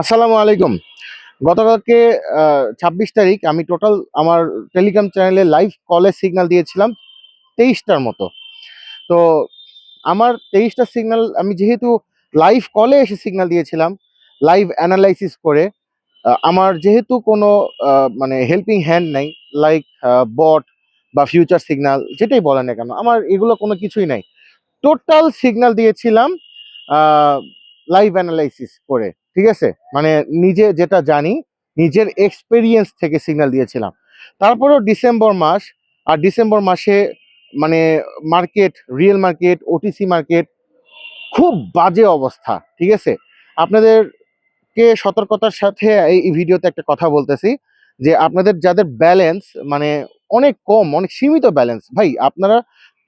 আসসালামু আলাইকুম। গতকালকে ছাব্বিশ তারিখ আমি টোটাল আমার টেলিগ্রাম চ্যানেলে লাইভ কলে সিগনাল দিয়েছিলাম তেইশটার মতো। তো আমার তেইশটা সিগনাল আমি যেহেতু লাইভ কলে এসে সিগনাল দিয়েছিলাম, লাইভ অ্যানালাইসিস করে আমার যেহেতু কোনো মানে হেল্পিং হ্যান্ড নাই, লাইক বট বা ফিউচার সিগনাল যেটাই বলেন না কেন, আমার এগুলো কোনো কিছুই নাই। টোটাল সিগনাল দিয়েছিলাম লাইভ অ্যানালাইসিস করে। ঠিক আছে? মানে নিজে যেটা জানি, নিজের এক্সপেরিয়েন্স থেকে সিগন্যাল দিয়েছিলাম। তারপরেও ডিসেম্বর মাস, আর ডিসেম্বর মাসে মানে market real market OTC market খুব বাজে অবস্থা, ঠিক আছে? আপনাদেরকে সতর্কতার সাথে এই ভিডিওতে একটা কথা বলতেছি, যে আপনাদের যাদের ব্যালেন্স মানে অনেক কম, অনেক সীমিত ব্যালেন্স ভাই আপনারা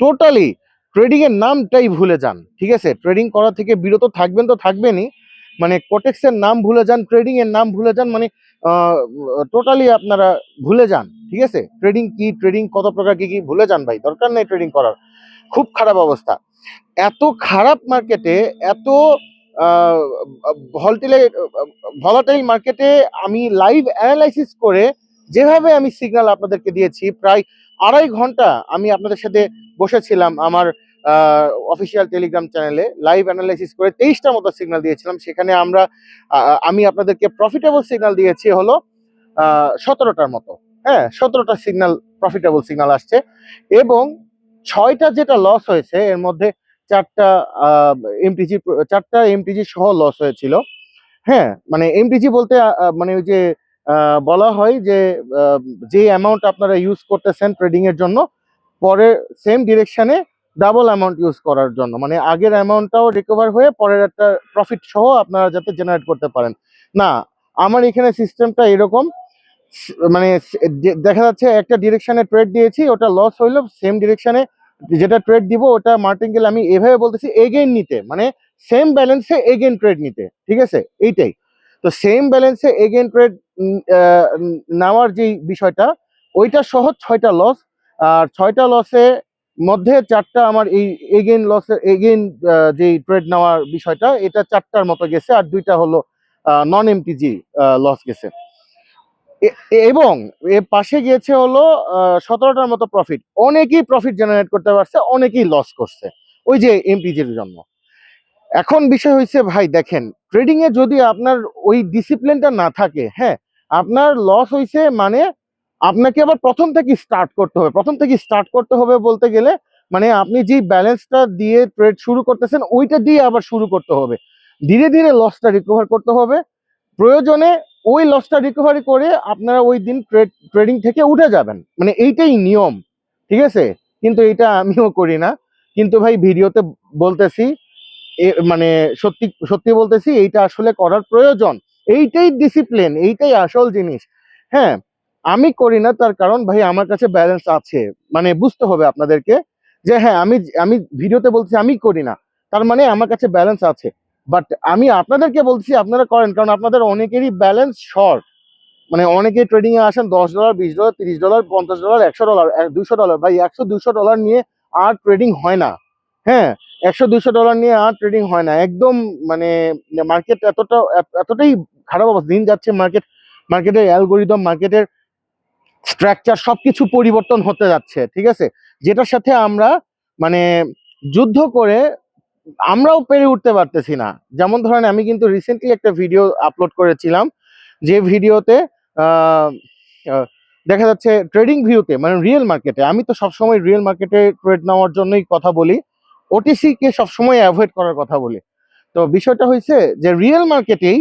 টোটালি ট্রেডিংয়ের নামটাই ভুলে যান, ঠিক আছে? ট্রেডিং করা থেকে বিরত থাকবেন তো থাকবেনই মানে কোটেক্সের নাম ভুলে যান ট্রেডিং এর নাম ভুলে যান মানে টোটালি আপনারা ভুলে যান, ঠিক আছে? ট্রেডিং কি ট্রেডিং কত প্রকার, কি কি ভুলে যান ভাই? দরকার নেই ট্রেডিং করার। খুব খারাপ অবস্থা। এত খারাপ মার্কেটে এত ভলটিলে ভলাটাইল মার্কেটে আমি লাইভ অ্যানালাইসিস করে যেভাবে আমি সিগন্যাল আপনাদেরকে দিয়েছি, প্রায় আড়াই ঘণ্টা আমি আপনাদের সাথে বসেছিলাম আমার অফিসিয়াল টেলিগ্রাম চ্যানেলে লাইভ অ্যানালাইসিস করে তেইশটার মতো সিগনাল দিয়েছিলাম। সেখানে আমরা আমি আপনাদেরকে প্রফিটেবল সিগনাল দিয়েছি হলো সতেরোটার মতো। হ্যাঁ সতেরোটা সিগনাল প্রফিটেবল সিগনাল আসছে। এবং ছয়টা যেটা লস হয়েছে, এর মধ্যে চারটা এমটিজি চারটা এমটিজি সহ লস হয়েছিল। হ্যাঁ মানে এমটিজি বলতে মানে ওই যে বলা হয় যে যে অ্যামাউন্ট আপনারা ইউজ করতেছেন ট্রেডিংয়ের জন্য, পরে সেম ডিরেকশনে ডাবল অ্যামাউন্ট ইউজ করার জন্য। মানে আগের অ্যামাউন্টটাও রিকভার হয়ে পরের একটা প্রফিট সহ আপনারা যাতে জেনারেট করতে পারেন। না, আমার এখানে সিস্টেমটা এরকম মানে দেখা যাচ্ছে একটা ডিরেকশানে ট্রেড দিয়েছি, ওটা লস হইল সেম ডিরেকশানে যেটা ট্রেড দিব, ওটা মার্টিঙ্গেল আমি এভাবে বলতেছি এগেইন নিতে। মানে সেম ব্যালেন্সে এগেইন ট্রেড নিতে। ঠিক আছে? এইটাই। তো সেম ব্যালেন্সে এগেইন ট্রেড নেওয়ার যে বিষয়টা, ওইটা সহ ছয়টা লস আর ছয়টা লসে মধ্যে চারটা আমার এই এগেইন লসের এগেইন যে ট্রেড নেওয়ার বিষয়টা, এটা চারটার মতো গেছে আর দুইটা হলো নন এমটিজি লস গেছে। এবং এর পাশে গিয়েছে হলো সতেরোটার মতো প্রফিট অনেকেই প্রফিট জেনারেট করতে পারছে, অনেকেই লস করছে, ওই যে এমপিজির জন্য। এখন বিষয় হয়েছে ভাই, দেখেন ট্রেডিংয়ে যদি আপনার ওই ডিসিপ্লিনটা না থাকে হ্যাঁ আপনার লস হয়েছে মানে আপনাকে আবার প্রথম থেকে স্টার্ট করতে হবে। প্রথম থেকে স্টার্ট করতে হবে বলতে গেলে মানে আপনি যে ব্যালেন্সটা দিয়ে ট্রেড শুরু করতেছেন, ওইটা দিয়ে আবার শুরু করতে হবে। ধীরে ধীরে লসটা রিকভার করতে হবে। প্রয়োজনে ওই লসটা রিকভারি করে আপনারা ওই দিন ট্রেড থেকে উঠে যাবেন। মানে এইটাই নিয়ম, ঠিক আছে? কিন্তু এটা আমিও করি না। কিন্তু ভাই, ভিডিওতে বলতেছি মানে সত্যি সত্যি বলতেছি, এইটা আসলে করার প্রয়োজন। এইটাই ডিসিপ্লিন এইটাই আসল জিনিস। হ্যাঁ আমি করি না, তার কারণ ভাই আমার কাছে ব্যালেন্স আছে। মানে বুঝতে হবে আপনাদেরকে যে হ্যাঁ আমি আমি ভিডিওতে বলছি আমি করি না। তার মানে আমার কাছে ব্যালেন্স আছে। বাট আমি আপনাদেরকে বলছি, আপনারা করেন, কারণ আপনাদের অনেকেরই ব্যালেন্স শর্ট মানে অনেকে ট্রেডিং এ আসেন, দশ ডলার বিশ ডলার তিরিশ ডলার পঞ্চাশ ডলার একশো ডলার দুশো ডলার ভাই, একশো, দুশো ডলার নিয়ে আর ট্রেডিং হয় না। হ্যাঁ একশো, দুশো ডলার নিয়ে আর ট্রেডিং হয় না। একদম মানে মার্কেট এতটা, এতটাই খারাপ অবস্থা। দিন যাচ্ছে মার্কেট মার্কেটের অ্যালগোরিদম মার্কেটের স্ট্রাকচার সবকিছু পরিবর্তন হতে যাচ্ছে, ঠিক আছে? যেটার সাথে আমরা মানে যুদ্ধ করে আমরাও পেরে উঠতে পারতেছি না। যেমন ধরেন, আমি কিন্তু রিসেন্টলি একটা ভিডিও আপলোড করেছিলাম, যে ভিডিওতে দেখা যাচ্ছে ট্রেডিং ভিউতে মানে রিয়েল মার্কেটে আমি তো সবসময় রিয়েল মার্কেটে ট্রেড নেওয়ার জন্যই কথা বলি ওটিসি কে সবসময় অ্যাভয়েড করার কথা বলি। তো বিষয়টা হয়েছে যে রিয়েল মার্কেটেই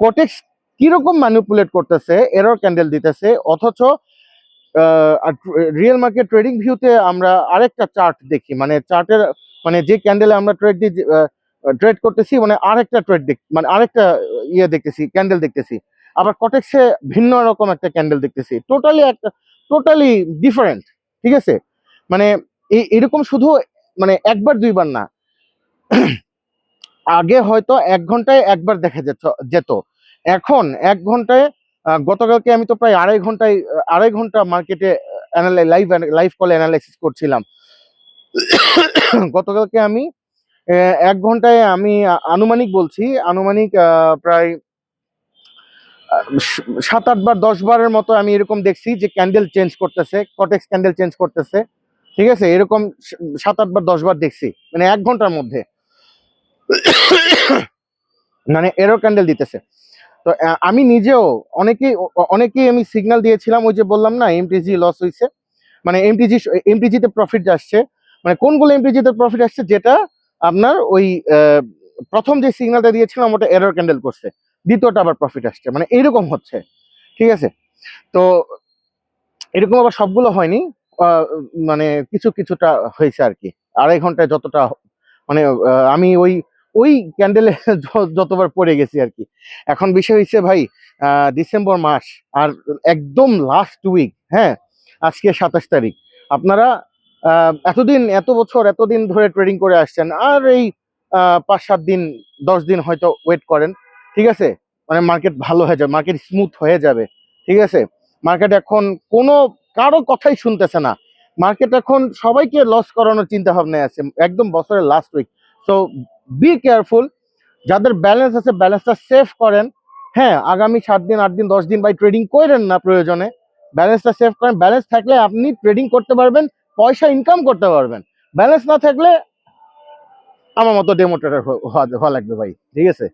কোটেক্স কীরকম ম্যানিপুলেট করতেছে এরর ক্যান্ডেল দিতেছে, অথচ রিয়েল মার্কেট ট্রেডিং ভিউতে আমরা আরেকটা চার্ট দেখি। মানে চার্টের মানে যে ক্যান্ডেলে আমরা ট্রেড ট্রেড করতেছি মানে আরেকটা ট্রেড দেখ মানে আরেকটা ইয়ে দেখতেছি ক্যান্ডেল দেখতেছি। আবার কটেক্সে ভিন্ন রকম একটা ক্যান্ডেল দেখতেছি। টোটালি একটা টোটালি ডিফারেন্ট ঠিক আছে? মানে এই, এরকম শুধু মানে একবার দুইবার না। আগে হয়তো এক ঘন্টায় একবার দেখা যেত যেত। এখন এক ঘন্টায় গতকালকে আমি তো প্রায় আড়াই ঘন্টায়, আড়াই ঘণ্টা মার্কেটে লাইভ লাইভ কলে অ্যানালাইসিস করছিলাম। গতকালকে আমি এক ঘন্টায় আমি আনুমানিক বলছি, আনুমানিক প্রায় সাত আট বার, দশ বারের মতো আমি এরকম দেখছি যে ক্যান্ডেল চেঞ্জ করতেছে কটেক্স ক্যান্ডেল চেঞ্জ করতেছে। ঠিক আছে? এরকম সাত আট বার, দশ বার দেখছি মানে এক ঘণ্টার মধ্যে। মানে এরো ক্যান্ডেল দিতেছে। তো আমি নিজেও অনেকেই অনেকেই আমি সিগন্যাল দিয়েছিলাম, ওই যে বললাম না এমটিজি লস হয়েছে মানে এমটিজি এমটিজিতে প্রফিট আসছে। মানে কোনগুলো এমটিজিতে প্রফিট আসছে, যেটা আপনার ওই প্রথম যে সিগন্যালটা দিয়েছিলাম, ওটা এরর ক্যান্ডেল করছে। দ্বিতীয়টা আবার প্রফিট আসছে। মানে এরকম হচ্ছে। ঠিক আছে? তো, এরকম আবার সবগুলো হয়নি। মানে কিছু, কিছুটা হয়েছে আর কি। আড়াই ঘন্টায় যতটা মানে আমি ওই ওই ক্যান্ডেলে যতবার পড়ে গেছি আর কি। এখন বিষয় হচ্ছে ভাই ডিসেম্বর মাস আর একদম লাস্ট উইক হ্যাঁ? আজকে সাতাশ তারিখ। আপনারা এতদিন, এত বছর, এতদিন ধরে ট্রেডিং করে আসছেন, আর এই পাঁচ সাত দিন, দশ দিন হয়তো ওয়েট করেন, ঠিক আছে? মানে মার্কেট ভালো হয়ে যাবে মার্কেট স্মুথ হয়ে যাবে, ঠিক আছে? মার্কেট এখন কোনো, কারও কথাই শুনতেছে না। মার্কেট এখন সবাইকে লস করানোর চিন্তা ভাবনায় আছে, একদম বছরের last week so be careful যাদের ব্যালেন্স আছে ব্যালেন্সটা সেভ করেন। হ্যাঁ আগামী সাত দিন, আট দিন, দশ দিন বাই ট্রেডিং করেন না প্রয়োজনে। ব্যালেন্সটা সেভ করেন। ব্যালেন্স থাকলে আপনি ট্রেডিং করতে পারবেন, পয়সা ইনকাম করতে পারবেন। ব্যালেন্স না থাকলে আমার মতো ডেমোট্রেটার হওয়া লাগবে ভাই। ঠিক আছে?